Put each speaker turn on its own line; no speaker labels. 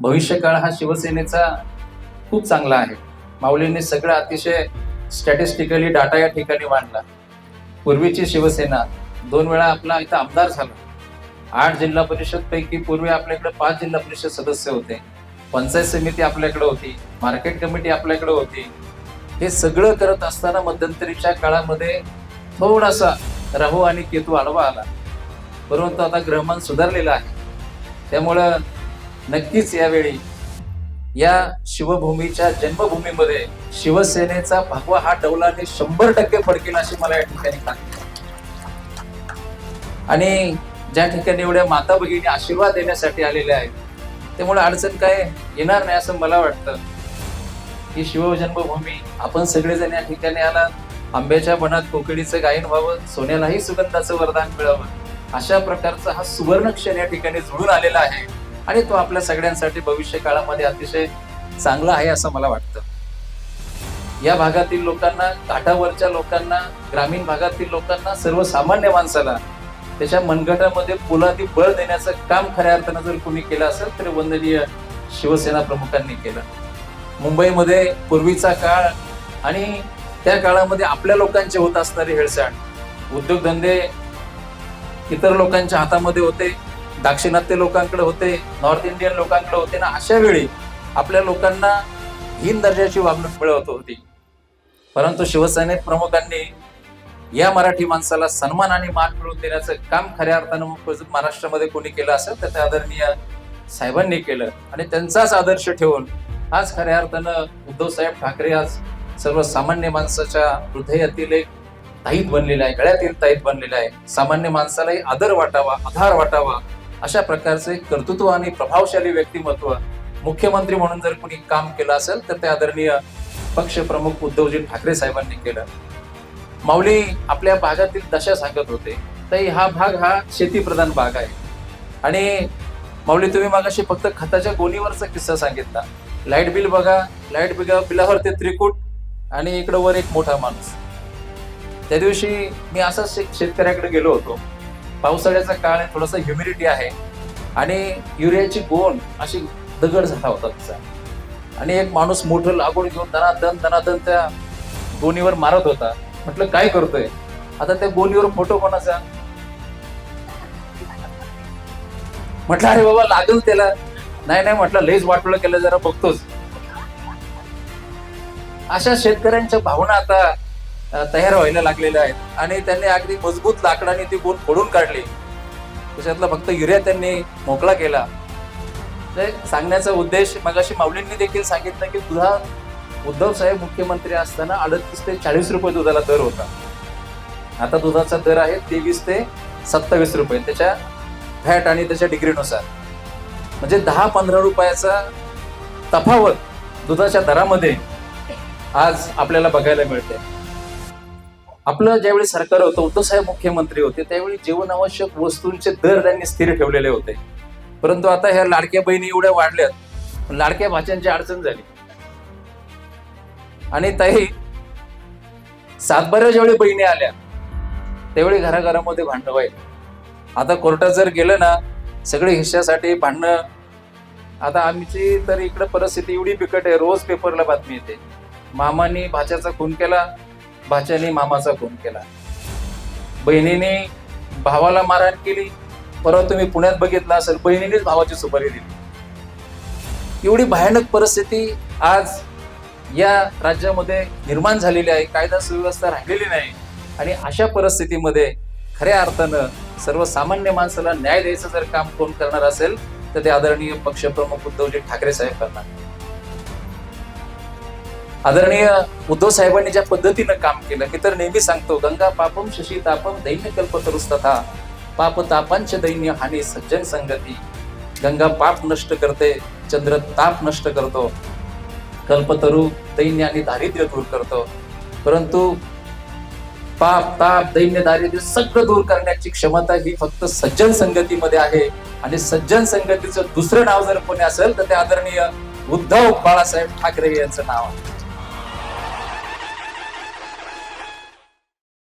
भविष्यकाळ हा शिवसेनेचा खूप चांगला आहे. माऊलींनी सगळं अतिशय स्टॅटिस्टिकली डाटा या ठिकाणी मांडला. पूर्वीची शिवसेना दोन वेळा आपला इथं आमदार झाला. आठ जिल्हा परिषद पैकी पूर्वी आपल्याकडे पाच जिल्हा परिषद सदस्य होते. पंचायत समिती आपल्याकडे होती. मार्केट कमिटी आपल्याकडे होती. हे सगळं करत असताना मध्यंतरीच्या काळामध्ये थोडासा राहू आणि केतू आडवा आला. परंतु आता ग्रहमान सुधारलेलं आहे. त्यामुळं नक्कीच यावेळी या शिवभूमीच्या जन्मभूमीमध्ये शिवसेनेचा भगवा हा डौलाने शंभर टक्के फडकेल अशी मला या ठिकाणी खात्री आणि ज्या ठिकाणी एवढ्या माता भगिनी आशीर्वाद देण्यासाठी आलेल्या आहेत त्यामुळे अडचण काय येणार नाही असं मला वाटतं. ही शिवजन्मभूमी आपण सगळेजण या ठिकाणी आला आंब्याच्या बनात कोकिडीचं गायन व्हावं सोन्यालाही सुगंधाचं वरदान मिळावं अशा प्रकारचा हा सुवर्णक्षण या ठिकाणी जुळून आलेला आहे. आणि तो आपल्या सगळ्यांसाठी भविष्य काळामध्ये अतिशय चांगला आहे असं मला वाटतं. या भागातील लोकांना काठावरच्या लोकांना ग्रामीण भागातील लोकांना सर्वसामान्य माणसाला त्याच्या मनगटामध्ये पुलाती बळ देण्याचं काम खऱ्या अर्थानं जर कोणी केलं असेल तर वंदनीय शिवसेना प्रमुखांनी केलं. मुंबईमध्ये पूर्वीचा काळ आणि त्या काळामध्ये आपल्या लोकांचे होत असणारे हेळसांड उद्योगधंदे इतर लोकांच्या हातामध्ये होते. दाक्षिणात्य लोकांकडे होते नॉर्थ इंडियन लोकांकडे होते ना अशा वेळी आपल्या लोकांना हीन दर्जाची वागणूक मिळवत होती. परंतु शिवसेनेत प्रमुखांनी या मराठी माणसाला सन्मान आणि मान मिळवून देण्याचं काम खऱ्या अर्थानं महाराष्ट्रामध्ये कोणी केलं असेल तर त्या आदरणीय साहेबांनी केलं. आणि त्यांचाच आदर्श ठेवून आज खऱ्या अर्थानं उद्धव साहेब ठाकरे आज सर्वसामान्य माणसाच्या हृदयातील एक ताईत बनलेला आहे गळ्यातील ताईत बनलेला आहे. सामान्य माणसालाही आदर वाटावा आधार वाटावा. अशा प्रकारचे कर्तृत्व आणि प्रभावशाली व्यक्तिमत्व मुख्यमंत्री म्हणून जर कोणी काम केलं असेल तर ते आदरणीय पक्षप्रमुख उद्धवजी ठाकरे साहेबांनी केलं. माऊली आपल्या भागातील दशा सांगत होते तर हा भाग हा शेतीप्रधान भाग आहे. आणि माऊली तुम्ही मागाशी फक्त खताच्या गोणीवरचा किस्सा सांगितला. लाइट बिल बघा लाइट बिल बिलावर ते त्रिकूट आणि इकडं वर एक मोठा माणूस. त्या दिवशी मी असंच शेतकऱ्याकडे गेलो होतो. पावसाळ्याचा काळ आहे थोडासा ह्युमिडिटी आहे. आणि युरियाची गोण अशी दगड झाला होता तिचा. आणि एक माणूस मोठं लागवड घेऊन दनादन दनादन त्या गोणीवर मारत होता. म्हटलं काय करतोय? आता त्या गोणीवर फोटो कोणाचा? म्हटलं अरे बाबा लागल त्याला. नाही नाही म्हटलं लईच वाटलं केलं जरा बघतोच अशा शेतकऱ्यांच्या भावना आता तयार व्हायला लागलेल्या आहेत. आणि त्यांनी अगदी मजबूत लाकडाने ती गुण फोडून काढली. त्याच्यातला फक्त युरिया त्यांनी मोकळा केला. ते सांगण्याचा उद्देश मगाशी माऊलींनी देखील सांगितलं की दुधा उद्धव साहेब मुख्यमंत्री असताना अडतीस ते चाळीस रुपये दुधाला दर होता. आता दुधाचा दर आहे तेवीस ते सत्तावीस रुपये त्याच्या फॅट आणि त्याच्या डिग्रीनुसार. म्हणजे दहा पंधरा रुपयाचा तफावत दुधाच्या दरामध्ये आज आपल्याला बघायला मिळते. आपलं ज्यावेळी सरकार होतं उद्धव साहेब मुख्यमंत्री होते त्यावेळी जीवनावश्यक वस्तूंचे दर त्यांनी स्थिर ठेवलेले होते. परंतु आता ह्या लाडक्या बहिणी एवढ्या वाढल्यात लाडक्या भाच्यांची अडचण झाली. आणि ताई सातबाऱ्या ज्यावेळी बहिणी आल्या त्यावेळी घराघरामध्ये भांडणं व्हायला. आता कोर्टात जर गेलं ना सगळे हिश्यासाठी भांडणं आता आमची तर इकडे परिस्थिती एवढी बिकट आहे रोज पेपरला बातमी येते. मामानी भाच्याचा खून केला भाच्याने मामाचा खून केला. बहिणीने भावाला मारहाण केली. परवा तुम्ही पुण्यात बघितलं असेल बहिणीनेच भावाची सुपारी दिली. एवढी भयानक परिस्थिती आज या राज्यामध्ये निर्माण झालेली आहे. कायदा सुव्यवस्था राहिलेली नाही. आणि अशा परिस्थितीमध्ये खऱ्या अर्थानं सर्वसामान्य माणसाला न्याय द्यायचं जर काम कोण करणार असेल तर ते आदरणीय पक्षप्रमुख उद्धवजी ठाकरे साहेब करणार. आदरणीय उद्धव साहेबांनी ज्या पद्धतीनं काम केलं मी तर नेहमी सांगतो गंगा पापम शशी तापम दैन्य कल्पतरुस्तथा पाप तापांच दैन्य हानी सज्जन संगती. गंगा पाप नष्ट करते चंद्र ताप नष्ट करतो कल्पतरू दैन्य आणि दारिद्र्य दूर करतो. परंतु पाप ताप दैन्य दारिद्र्य सगळं दूर करण्याची क्षमता ही फक्त सज्जन संगतीमध्ये आहे. आणि सज्जन संगतीचं दुसरं नाव जर कोणी असेल तर ते आदरणीय उद्धव बाळासाहेब ठाकरे यांचं नाव आहे.